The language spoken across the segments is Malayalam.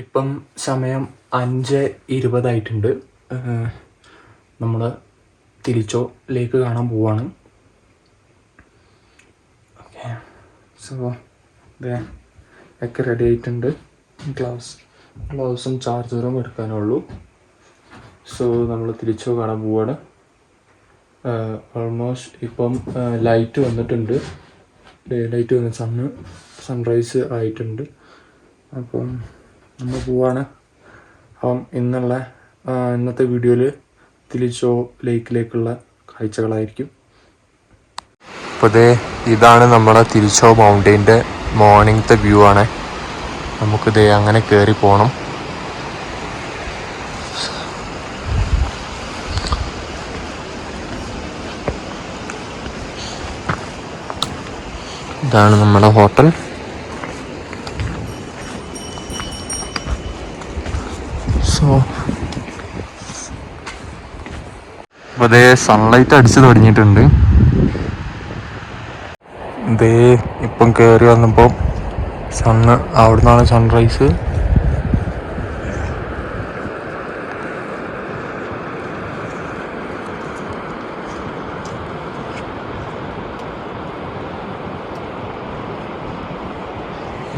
ഇപ്പം സമയം അഞ്ച് ഇരുപതായിട്ടുണ്ട്. നമ്മൾ തിരിച്ചോ ലേക്ക് കാണാൻ പോവാണ്. ഓക്കെ. സോ ഒക്കെ റെഡി ആയിട്ടുണ്ട്. ഗ്ലൗസ് ഗ്ലൗസും ചാർജറും എടുക്കാനുള്ളൂ. സോ നമ്മൾ തിരിച്ചോ കാണാൻ പോവാണ്. ഓൾമോസ്റ്റ് ഇപ്പം ലൈറ്റ് വന്നിട്ടുണ്ട്. ഡേ ലൈറ്റ് വന്ന് സണ്ണ് സൺറൈസ് ആയിട്ടുണ്ട്. അപ്പം നമ്മൾ പോവാണ്. അപ്പം ഇന്നുള്ള ഇന്നത്തെ വീഡിയോയിൽ തിരിച്ചോ ലേക്കിലേക്കുള്ള കാഴ്ചകളായിരിക്കും. അപ്പോൾ ഇതേ ഇതാണ് നമ്മുടെ തിരിച്ചോ മൗണ്ടൈന്റെ മോർണിംഗത്തെ വ്യൂ ആണ്. നമുക്ക് ദേ അങ്ങനെ കയറി പോകണം ഇതാണ് നമ്മുടെ ഹോട്ടൽ സോ അപ്പോൾ ദേ സൺലൈറ്റ് അടിച്ചു തുടങ്ങിയിട്ടുണ്ട്. ദേ ഇപ്പം കയറി വന്നപ്പോൾ സണ്ണ് അവിടെ നിന്നാണ് സൺറൈസ്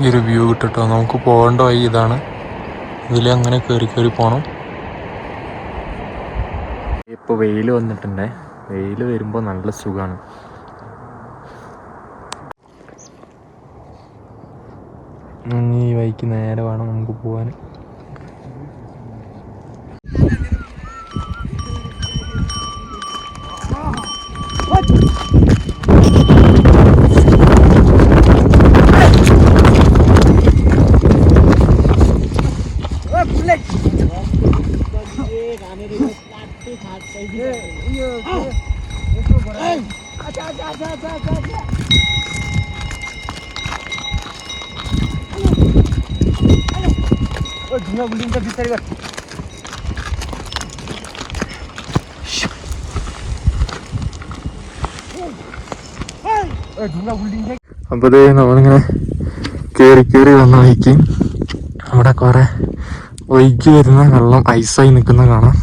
ഈ ഒരു വ്യൂ കിട്ടട്ടോ? നമുക്ക് പോകേണ്ട വഴി ഇതാണ്. ഇതിൽ അങ്ങനെ കയറി കയറി പോകണം ഇപ്പോൾ വെയിൽ വന്നിട്ടുണ്ട്. വെയിൽ വരുമ്പോൾ നല്ല സുഖമാണ് ഈ വഴിക്ക് നേരെ വേണം നമുക്ക് പോകാൻ അപ്പോൾ ഇത് നമ്മളിങ്ങനെ കേറി കയറി വന്ന വഴിക്ക് അവിടെ കൊറേ ഒഴുകി വരുന്ന വെള്ളം ഐസായി നിൽക്കുന്ന കാണാം.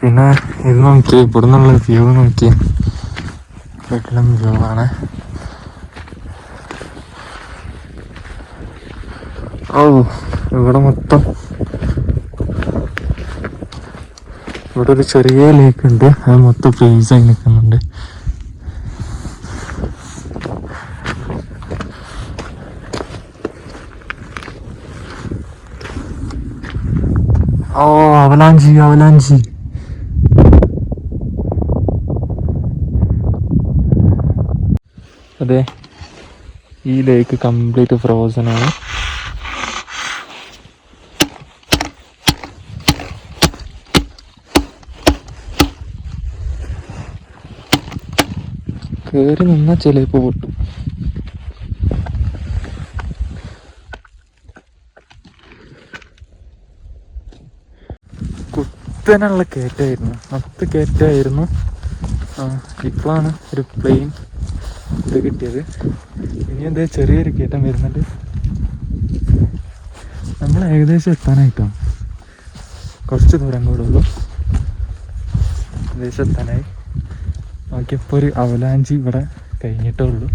പിന്നെ ഇത് നോക്കി ഇവിടെ നിന്നുള്ള വ്യൂ നോക്കി. വെള്ളം വ്യൂ ആണ് ഓ ഇവിടെ മൊത്തം ഇവിടെ ഒരു ചെറിയ ലേക്ക് ഉണ്ട്. അത് മൊത്തം ഫ്രീസ് ആയി നിൽക്കുന്നുണ്ട്. ഓ അവലാഞ്ചി അവലാഞ്ചി അതെ. ഈ ലേക്ക് കംപ്ലീറ്റ് ഫ്രോസൺ ആണ്. കയറി നിന്ന ചിലപ്പോ പൊട്ടും. കുത്തനുള്ള കേറ്റായിരുന്നു അത് കേറ്റായിരുന്നു ആ ഇപ്പോഴാണ് ഒരു പ്ലെയിൻ ഇത് കിട്ടിയത്. ഇനി എന്താ ചെറിയൊരു കയറ്റം വരുന്നുണ്ട്. നമ്മൾ ഏകദേശം എത്താനായിട്ടാണ്. കുറച്ച് ദൂരം കൂടെ ഉള്ളൂ. ഏകദേശം എത്താനായി. നോക്കിയപ്പോൾ ഒരു അവലാഞ്ചി ഇവിടെ കഴിഞ്ഞിട്ടേ ഉള്ളൂ.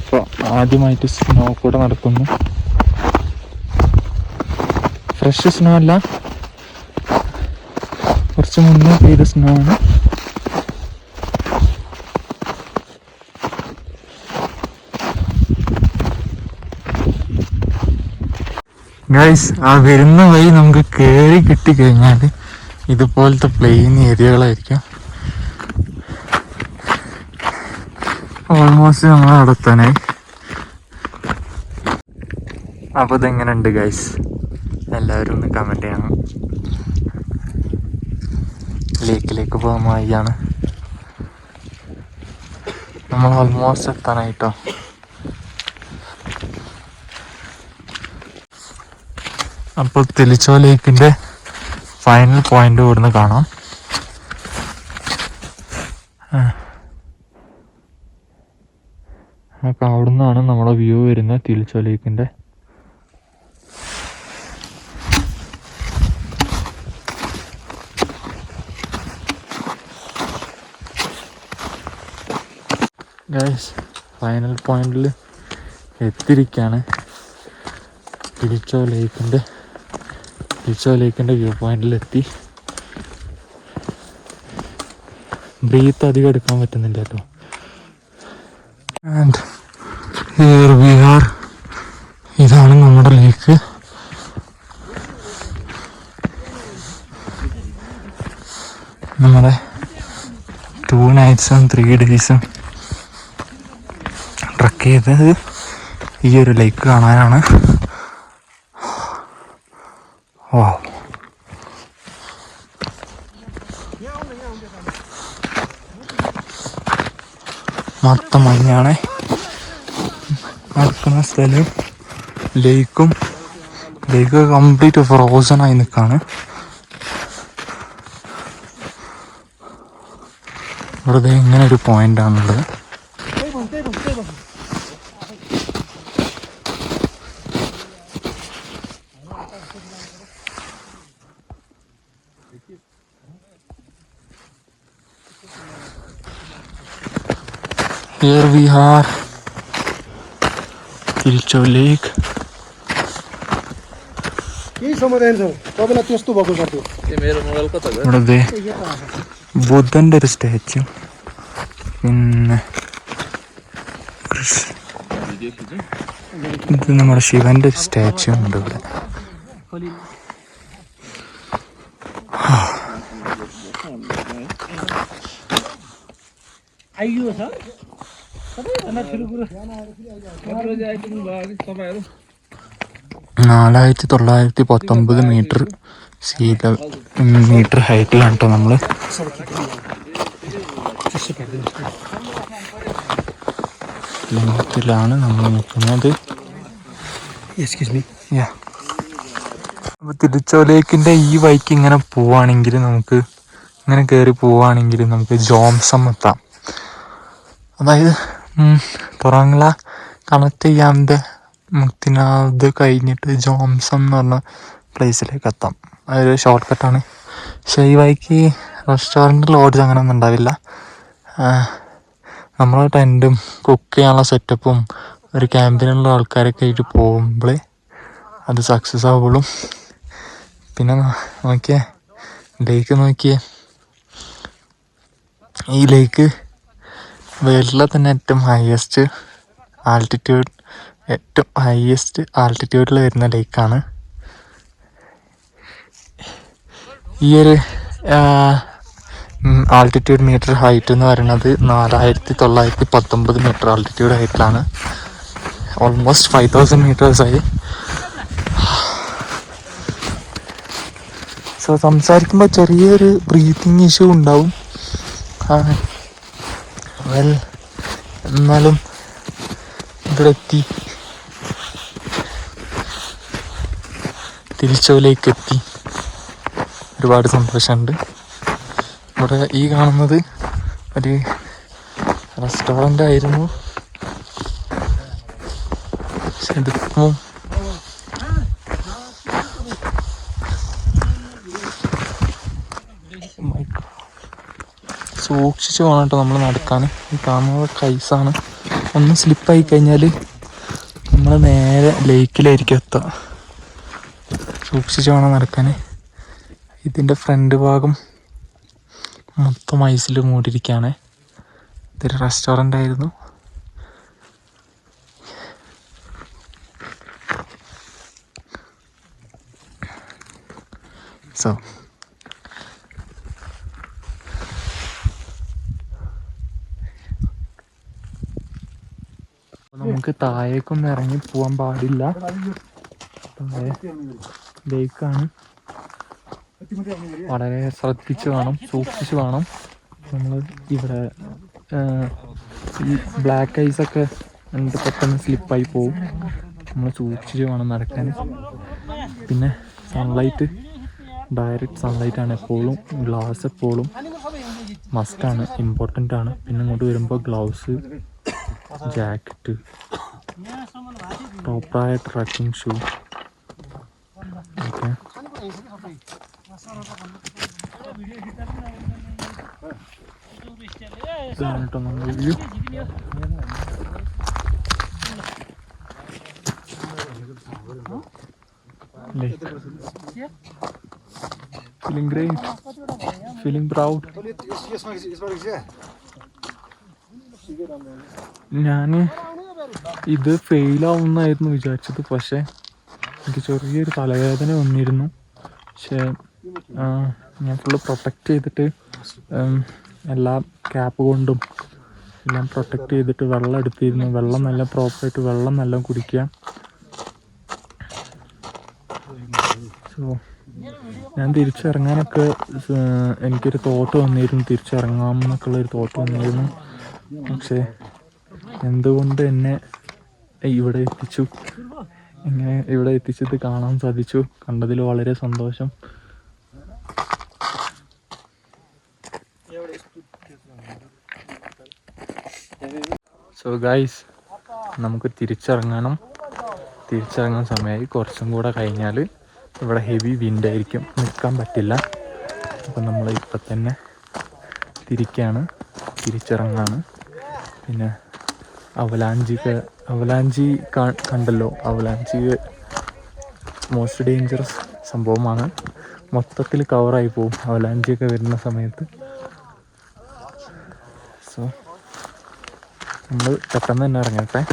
ഇപ്പോൾ ആദ്യമായിട്ട് സ്നോ കൂടെ നടക്കുന്നു. ഫ്രഷ് സ്നോ അല്ല കുറച്ച് മുന്നേ പെയ്ത സ്നോ ആണ് ഗൈസ് ആ വരുന്ന വഴി നമുക്ക് കയറി കിട്ടി കഴിഞ്ഞാൽ ഇതുപോലത്തെ പ്ലെയിൻ ഏരിയകളായിരിക്കും. ഓൾമോസ്റ്റ് നമ്മൾ നടത്താനായി അപ്പോൾ ഇതെങ്ങനെയുണ്ട് ഗൈസ്? എല്ലാവരും ഒന്ന് കമന്റ് ചെയ്യണം. ലേക്കിലേക്ക് പോകാൻ വഴിയാണ്. നമ്മൾ ഓൾമോസ്റ്റ് എത്താനായിട്ടോ? അപ്പോൾ തെളിച്ചോ ലേക്കിന്റെ ഫൈനൽ പോയിന്റ് ഇവിടുന്ന് കാണാം. അപ്പൊ അവിടുന്നാണ് നമ്മുടെ വ്യൂ വരുന്നത് തിരിച്ചോ ലേക്കിന്റെ. ഗൈസ് ഫൈനൽ പോയിന്റിൽ എത്തിരിക്കാണ് തിരിച്ചോ ലേക്കിന്റെ തിരിച്ചോ ലേക്കിന്റെ വ്യൂ പോയിന്റിൽ എത്തി. ബ്രീത്ത് അധികം എടുക്കാൻ പറ്റുന്നില്ല കേട്ടോ. ആൻഡ് ഹിയർ വി ആർ ഇതാണ് നമ്മുടെ ലേക്ക്. നമ്മുടെ ടു നൈറ്റ്സും ത്രീ ഡേയ്സും ചെയ്തത് ഈ ഒരു ലേക്ക് കാണാനാണ്. വാ മൊത്തം മഞ്ഞാണ്. നടക്കുന്ന സ്ഥലം ലേക്കും ലേക്ക് കംപ്ലീറ്റ് ഫ്രോസൺ ആയി നിൽക്കാണ് വെറുതെ ഇങ്ങനെ ഒരു point Here we are, Kilcho Lake. ഇവിടെ ബുദ്ധന്റെ ഒരു സ്റ്റാച്ചു പിന്നെ ഇത് നമ്മുടെ ശിവന്റെ ഒരു സ്റ്റാച്ചു ഉണ്ട് ഇവിടെ. അയ്യോ സാർ നാലായിരത്തി തൊള്ളായിരത്തി പത്തൊമ്പത് മീറ്റർ സീല മീറ്റർ ഹൈറ്റിലാണ് കേട്ടോ നമ്മൾ ലാണ് നമ്മൾ നിൽക്കുന്നത്. അപ്പൊ തിരുച്ചോലേക്കിന്റെ അപ്പോൾ ഈ വൈക്ക് ഇങ്ങനെ പോവാണെങ്കിൽ നമുക്ക് ഇങ്ങനെ കയറി പോവാണെങ്കിൽ നമുക്ക് ജോംസം എത്താം. അതായത് തുറങ്ങള കണക്ട് ചെയ്യാണ്ട് മുക്തിനാഥ് കഴിഞ്ഞിട്ട് ജോംസം എന്ന് പറഞ്ഞ പ്ലേസിലേക്ക് എത്താം. അതൊരു ഷോർട്ട് കട്ടാണ് പക്ഷേ ഈ വഴിക്ക് റെസ്റ്റോറന്റ് ലോഡ്ജ് അങ്ങനെ ഒന്നും ഉണ്ടാവില്ല നമ്മളെ ടെന്റും കുക്ക് ചെയ്യാനുള്ള സെറ്റപ്പും ഒരു ക്യാമ്പിനുള്ള ആൾക്കാരൊക്കെ ആയിട്ട് പോകുമ്പോൾ അത് സക്സസ് ആവുള്ളൂ. പിന്നെ നോക്കിയേ ലേക്ക് നോക്കിയേ. ഈ ലേക്ക് വേൾഡിലെ തന്നെ ഏറ്റവും ഹയസ്റ്റ് ആൾട്ടിറ്റ്യൂഡ് ഏറ്റവും ഹയസ്റ്റ് ആൾട്ടിറ്റ്യൂഡിൽ വരുന്ന ലേക്കാണ് ഈ ഒരു ആൾട്ടിറ്റ്യൂഡ് മീറ്റർ ഹൈറ്റ് എന്ന് പറയുന്നത് നാലായിരത്തി തൊള്ളായിരത്തി പത്തൊമ്പത് മീറ്റർ ആൾട്ടിറ്റ്യൂഡ് ഹൈറ്റിലാണ് ഓൾമോസ്റ്റ് ഫൈവ് തൗസൻഡ് മീറ്റേഴ്സായി സോ സംസാരിക്കുമ്പോൾ ചെറിയൊരു ബ്രീത്തിങ് ഇഷ്യൂ ഉണ്ടാവും. വെൽ എന്നാലും ഇവിടെ എത്തി. തിരിച്ചോലേക്ക് എത്തി. ഒരുപാട് സന്തോഷമുണ്ട്. ഇവിടെ ഈ കാണുന്നത് ഒരു റെസ്റ്റോറന്റ് ആയിരുന്നു. പക്ഷെ സൂക്ഷിച്ച് വേണം കേട്ടോ നമ്മൾ നടക്കാൻ ഈ കാണുന്നത് കൈസാണ്. ഒന്ന് സ്ലിപ്പായി കഴിഞ്ഞാൽ നമ്മൾ നേരെ ലേക്കിലായിരിക്കും എത്തുക. സൂക്ഷിച്ച് വേണം നടക്കാൻ ഇതിന്റെ ഫ്രണ്ട് ഭാഗം മൊത്തം ഐസിൽ മൂടിയിരിക്കുകയാണ് ഇതൊരു റെസ്റ്റോറന്റ് ആയിരുന്നു. സോ നമുക്ക് താഴേക്കൊന്നും ഇറങ്ങി പോവാൻ പാടില്ല. ലേക്കാണ് വളരെ ശ്രദ്ധിച്ച് വേണം സൂക്ഷിച്ച് വേണം. നമ്മൾ ഇവിടെ ബ്ലാക്ക് ഒക്കെ ഉണ്ട് പെട്ടെന്ന് സ്ലിപ്പായി പോവും. നമ്മൾ സൂക്ഷിച്ച് വേണം നടക്കാൻ. പിന്നെ സൺലൈറ്റ് ഡയറക്റ്റ് സൺലൈറ്റ് ആണ് എപ്പോഴും. ഗ്ലാസ് എപ്പോഴും മസ്റ്റാണ് ഇമ്പോർട്ടന്റ് ആണ്. പിന്നെ ഇങ്ങോട്ട് വരുമ്പോൾ gloves jacket proper trekking shoe feeling great feeling proud ഞാൻ ഇത് ഫെയിലാവുന്നായിരുന്നു വിചാരിച്ചത്. പക്ഷേ എനിക്ക് ചെറിയൊരു തലവേദന വന്നിരുന്നു. പക്ഷേ ഞാൻ ഫുള്ള് പ്രൊട്ടക്റ്റ് ചെയ്തിട്ട് എല്ലാ ക്യാപ്പ് കൊണ്ടും എല്ലാം പ്രൊട്ടക്റ്റ് ചെയ്തിട്ട് വെള്ളം എടുത്തിരുന്നു. വെള്ളം നല്ല പ്രോപ്പറായിട്ട് വെള്ളം നല്ല കുടിക്കുക സോ ഞാൻ തിരിച്ചിറങ്ങാനൊക്കെ എനിക്കൊരു തോട്ട് വന്നിരുന്നു. തിരിച്ചിറങ്ങാം എന്നൊക്കെയുള്ള ഒരു തോട്ട് വന്നിരുന്നു. പക്ഷേ എന്തുകൊണ്ട് എന്നെ ഇവിടെ എത്തിച്ചു? എങ്ങനെ ഇവിടെ എത്തിച്ചിട്ട് കാണാൻ സാധിച്ചു? കണ്ടതിൽ വളരെ സന്തോഷം. സോ ഗൈസ് നമുക്ക് തിരിച്ചിറങ്ങണം. തിരിച്ചിറങ്ങാൻ സമയമായി കുറച്ചും കൂടെ കഴിഞ്ഞാൽ ഇവിടെ ഹെവി വിൻഡ് ആയിരിക്കും. നിൽക്കാൻ പറ്റില്ല. അപ്പം നമ്മൾ ഇപ്പം തന്നെ തിരിക്കാണ്. തിരിച്ചിറങ്ങാണ്. പിന്നെ അവലാഞ്ചി ക- അവലാഞ്ചി കണ്ടല്ലോ? അവലാഞ്ചി മോസ്റ്റ് ഡേഞ്ചറസ് സംഭവമാണ്. മൊത്തത്തിൽ കവറായി പോകും അവലാഞ്ചിയൊക്കെ വരുന്ന സമയത്ത്. സോ നമ്മൾ പെട്ടെന്ന് തന്നെ ഇറങ്ങട്ടെ.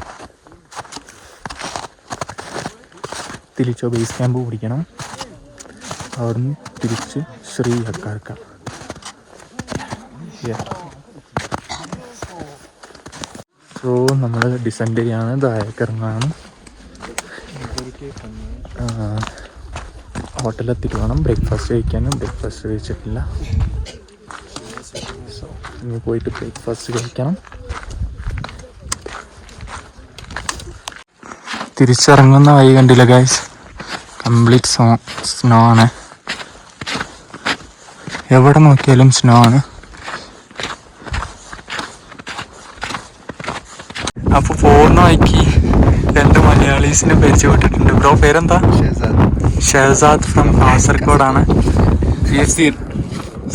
തിരിച്ചോ ബേസ് ക്യാമ്പ് പിടിക്കണം. അവിടുന്ന് തിരിച്ച് ശ്രീ ഹക്കാർക്ക സോ നമ്മൾ ഡിസെൻഡ് ചെയ്യാണ് താഴേക്കിറങ്ങാണ് ഹോട്ടലെത്തിയിട്ട് വേണം ബ്രേക്ക്ഫാസ്റ്റ് കഴിക്കാനും ബ്രേക്ക്ഫാസ്റ്റ് കഴിച്ചിട്ടില്ല. ഇനി പോയിട്ട് ബ്രേക്ക്ഫാസ്റ്റ് കഴിക്കണം. തിരിച്ചിറങ്ങുന്ന വഴി കണ്ടില്ല ഗൈസ് കംപ്ലീറ്റ് സ്നോ ആണ്. എവിടെ നോക്കിയാലും സ്നോ ആണ്. അപ്പൊ പോകുന്ന വഴിക്ക് രണ്ട് മലയാളീസിനെ പരിചയപ്പെട്ടിട്ടുണ്ട്. ബ്രോ പേരെന്താ? ഷെഹസാദ്. ഫ്രം കാസർഗോഡാണ്.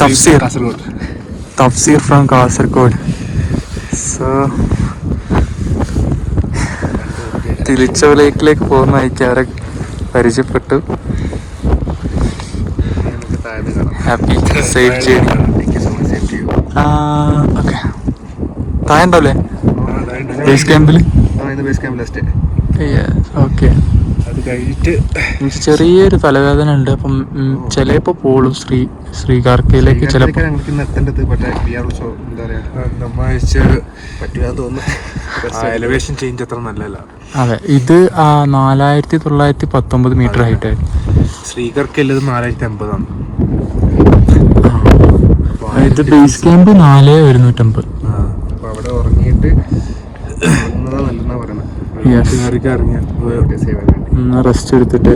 തഫ്സീർ. തഫ്സീർ ഫ്രം കാസർഗോഡ്. സോ തിരിച്ചോ ലേക്കിലേക്ക് പോകുന്ന വഴിക്ക് അവരെ പരിചയപ്പെട്ടു. ഹാപ്പി സേഫ് ജേണി ഓക്കെ താഴെ ഉണ്ടാവില്ലേ ബേസ് ക്യാമ്പിൽ ഓക്കെ അത് കഴിഞ്ഞിട്ട് ചെറിയൊരു തലവേദന ഉണ്ട്. അപ്പം ചിലപ്പോ പോളും ശ്രീ ശ്രീകാർക്കയിലേക്ക് ചിലപ്പോ. എലവേഷൻ ചേഞ്ച് അത്ര നല്ലല്ല അതെ ഇത് നാലായിരത്തി തൊള്ളായിരത്തി പത്തൊമ്പത് മീറ്റർ ഹൈറ്റ് ആയിരുന്നു. ശ്രീകാർക്കയിലത് നാലായിരത്തി അമ്പതാണ്. ഇത് ബേസ് ക്യാമ്പ് നാല് ഒരുന്നൂറ്റമ്പത് അപ്പൊ അവിടെ ഉറങ്ങിയിട്ട് ഉറങ്ങുന്നതാ നല്ലെന്നാ ഇറങ്ങിയ റെസ്റ്റ് എടുത്തിട്ട്.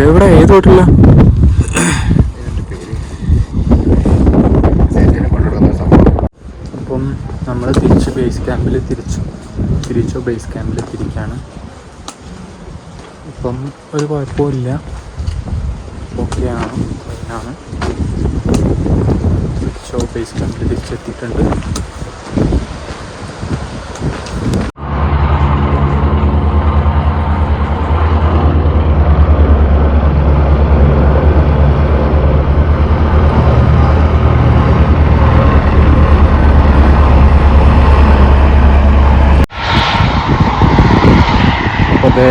എവിടെ? ഏത് ഹോട്ടലില അപ്പം നമ്മൾ തിരിച്ച് ബേസ് ക്യാമ്പിൽ തിരിച്ചു. തിരിച്ചു ബേസ് ക്യാമ്പിൽ തിരിക്കാണ്. ഇപ്പം ഒരു കുഴപ്പമില്ല ഓക്കെയാണ് ആണ്. തിരിച്ചോ ബേസ് ക്യാമ്പിൽ തിരിച്ചെത്തിയിട്ടുണ്ട് അപ്പോൾ അതെ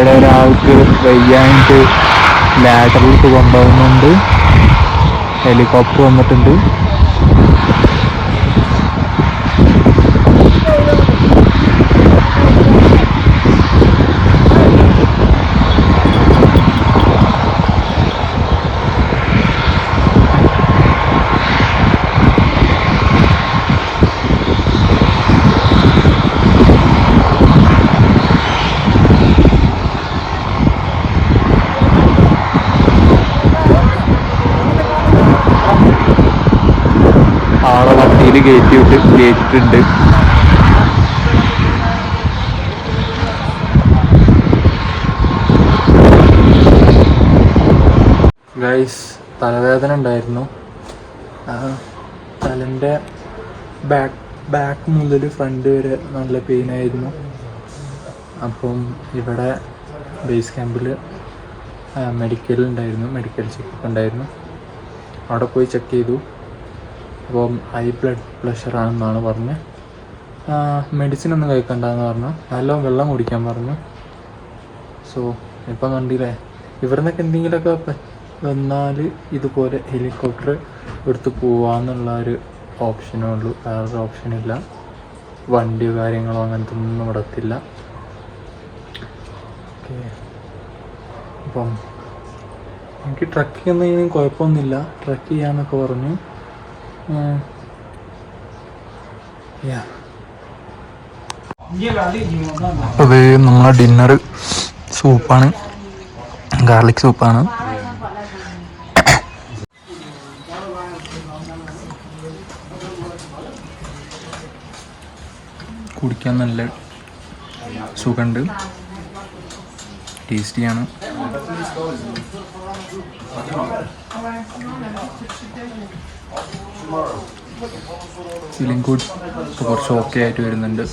ഇവിടെ ഒരാൾക്ക് വയ്യാണ്ട് ലാഡറിലേക്ക് കൊണ്ടുപോകുന്നുണ്ട്. ഹെലികോപ്റ്റർ വന്നിട്ടുണ്ട്. വിട്ട് ഗൈസ് തലവേദന ഉണ്ടായിരുന്നു. തലന്റെ ബാക്ക് ബാക്ക് മുതൽ ഫ്രണ്ട് വരെ നല്ല പെയിൻ ആയിരുന്നു. അപ്പം ഇവിടെ ബേസ് ക്യാമ്പിൽ മെഡിക്കൽ ഉണ്ടായിരുന്നു മെഡിക്കൽ ചെക്കപ്പ് ഉണ്ടായിരുന്നു. അവിടെ പോയി ചെക്ക് ചെയ്തു. അപ്പം ഹൈ ബ്ലഡ് പ്രഷർ ആണെന്നാണ് പറഞ്ഞത് മെഡിസിൻ ഒന്നും കഴിക്കണ്ടെന്ന് പറഞ്ഞു. നല്ല വെള്ളം കുടിക്കാൻ പറഞ്ഞു. സോ ഇപ്പം കണ്ടില്ലേ? ഇവിടുന്നൊക്കെ എന്തെങ്കിലുമൊക്കെ വന്നാൽ ഇതുപോലെ ഹെലികോപ്റ്റർ എടുത്ത് പോവാന്നുള്ള ഒരു ഓപ്ഷനേ ഉള്ളൂ. വേറൊരു ഓപ്ഷനില്ല വണ്ടിയോ കാര്യങ്ങളോ അങ്ങനത്തെ ഒന്നും ഇവിടെ എത്തില്ല ഓക്കെ അപ്പം എനിക്ക് ട്രക്ക് ചെയ്യുന്നതിന് കുഴപ്പമൊന്നുമില്ല. ട്രക്ക് ചെയ്യാന്നൊക്കെ പറഞ്ഞു. ഉം. Yeah. നമ്മളെ ഡിന്നർ സൂപ്പാണ് ഗാർലിക് സൂപ്പാണ് കുടിക്കാൻ നല്ല സുഖമുണ്ട് ടേസ്റ്റിയാണ് ഫീലിംഗ് ഗുഡ് കുറച്ച് ഓക്കെ ആയിട്ട് വരുന്നുണ്ട്.